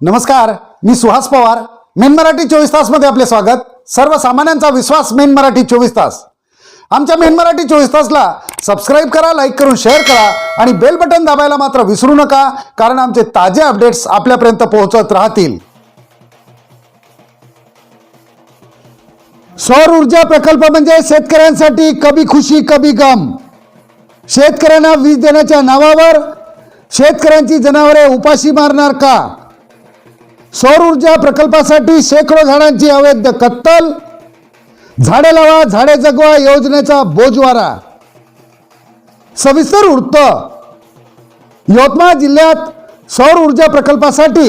नमस्कार मी सुहास पवार. मेन मराठी चोवीस तासमध्ये आपले स्वागत. सर्वसामान्यांचा विश्वास मेन मराठी चोवीस तास. आमच्या मेन मराठी चोवीस तासला सबस्क्राईब करा लाईक करून शेअर करा आणि बेल बटन दाबायला मात्र विसरू नका कारण आमचे ताजे अपडेट्स आपल्यापर्यंत पोहोचत राहतील. सौर ऊर्जा प्रकल्प म्हणजे शेतकऱ्यांसाठी कभी खुशी कभी गम. शेतकऱ्यांना वीज देण्याच्या नावावर शेतकऱ्यांची जनावरे उपाशी मारणार का? सौर ऊर्जा प्रकल्पासाठी शेकडो झाडांची अवैध कत्तल झाडे लावा झाडे जगवा योजनेचा बोजवारा. सविस्तर वृत्त. यवतमाळ जिल्ह्यात सौर ऊर्जा प्रकल्पासाठी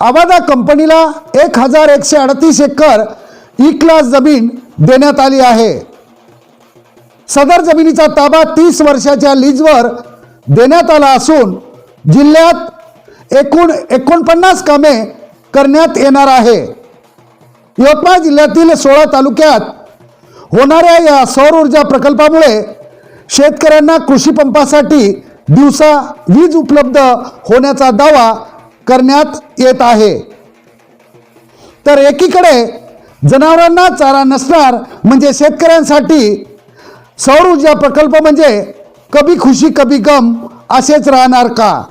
आवादा कंपनीला एक हजार एकशे अडतीस एकर ई क्लास जमीन देण्यात आली आहे. सदर जमिनीचा ताबा तीस वर्षाच्या लीजवर देण्यात आला असून जिल्ह्यात एकूण एकोणपन्नास कामे करण्यात येणार आहे. यवतमाळ जिल्ह्यातील सोळा तालुक्यात होणाऱ्या या सौर ऊर्जा प्रकल्पामुळे शेतकऱ्यांना कृषी पंपासाठी दिवसा वीज उपलब्ध होण्याचा दावा करण्यात येत आहे. तर एकीकडे जनावरांना चारा नसणार म्हणजे शेतकऱ्यांसाठी सौर ऊर्जा प्रकल्प म्हणजे कभी खुशी कभी गम असेच राहणार का?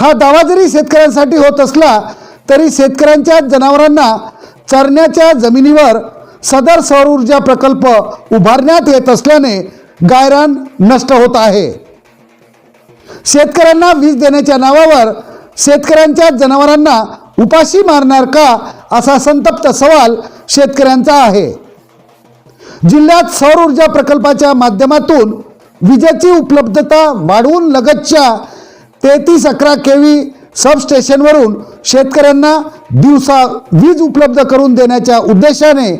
हा दावा जरी शेतकऱ्यांसाठी होत असला तरी शेतकऱ्यांच्या जनावरांना चरण्याच्या जमिनीवर सदर सौर ऊर्जा प्रकल्प उभारण्यात येत असल्याने गायरान नष्ट होत आहे. शेतकऱ्यांना वीज देण्याच्या नावावर शेतकऱ्यांच्या जनावरांना उपाशी मारणार का असा संतप्त सवाल शेतकऱ्यांचा आहे. जिल्ह्यात सौर ऊर्जा प्रकल्पाच्या माध्यमातून विजेची उपलब्धता वाढवून लगतच्या तेहतीस अकरा केवी सबस्टेशनवरून शेतकऱ्यांना दिवसा वीज उपलब्ध करून देण्याच्या उद्देशाने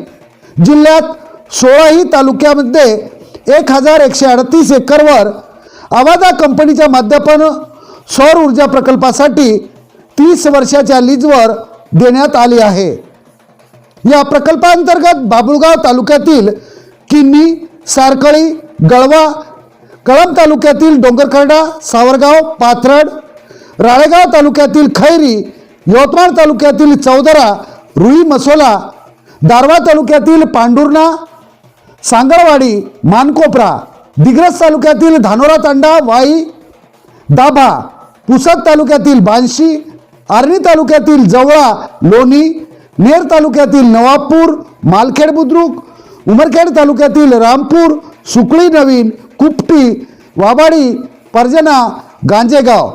जिल्ह्यात सोळाही तालुक्यामध्ये एक हजार एकशे अडतीस एकरवर आवादा कंपनीच्या माध्यमानं सौर ऊर्जा प्रकल्पासाठी तीस वर्षाच्या लीजवर देण्यात आली आहे. या प्रकल्पांतर्गत बाबुळगाव तालुक्यातील किन्नी सारकळी गळवा कळंब तालुक्यातील डोंगरखर्डा सावरगाव पाथरड राळेगाव तालुक्यातील खैरी यवतमाळ तालुक्यातील चौदरा रुई मसोला दारवा तालुक्यातील पांडुर्णा सांगळवाडी मानकोपरा दिग्रस तालुक्यातील धानोरा तांडा वाई दाभा पुसद तालुक्यातील बांशी आर्णी तालुक्यातील जवळा लोणी नेर तालुक्यातील नवापूर मालखेड बुद्रुक उमरखेड तालुक्यातील रामपूर सुकळी नवीन कुपटी वाबाडी पर्जना गांजेगाव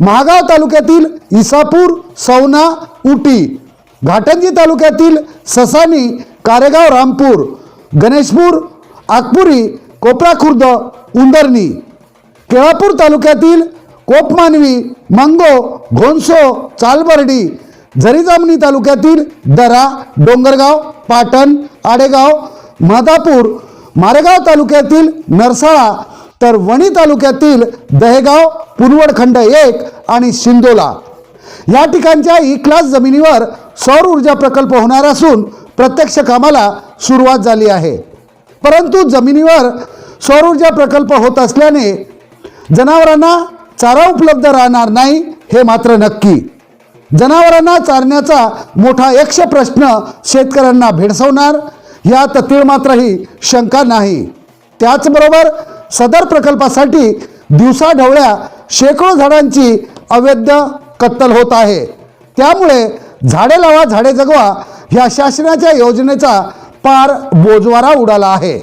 महागाव तालुक्यातील इसापूर सौना उटी घाटंजी तालुक्यातील ससानी कारेगाव रामपूर गणेशपूर आकपुरी कोपरा खुर्द उंदरणी केळापूर तालुक्यातील कोपमानवी मंगो घोणसो चालबर्डी झरीजामणी तालुक्यातील दरा डोंगरगाव पाटण आडेगाव मादापूर मारेगाव तालुक्यातील नरसाळा तर वणी तालुक्यातील दहेगाव पुनवडखंड एक आणि शिंदोला. या ठिकाणच्या ई क्लास जमिनीवर सौर ऊर्जा प्रकल्प होणार असून प्रत्यक्ष कामाला सुरुवात झाली आहे. परंतु जमिनीवर सौर ऊर्जा प्रकल्प होत असल्याने जनावरांना चारा उपलब्ध राहणार नाही हे मात्र नक्की. जनावरांना चारण्याचा मोठा यक्ष प्रश्न शेतकऱ्यांना भेडसावणार यात तीळ मात्रही शंका नाही. त्याचबरोबर सदर प्रकल्पासाठी दिवसाढवळ्या शेकडो झाडांची अवैध कत्तल होत आहे. त्यामुळे झाडे लावा झाडे जगवा ह्या शासनाच्या योजनेचा पार बोजवारा उडाला आहे.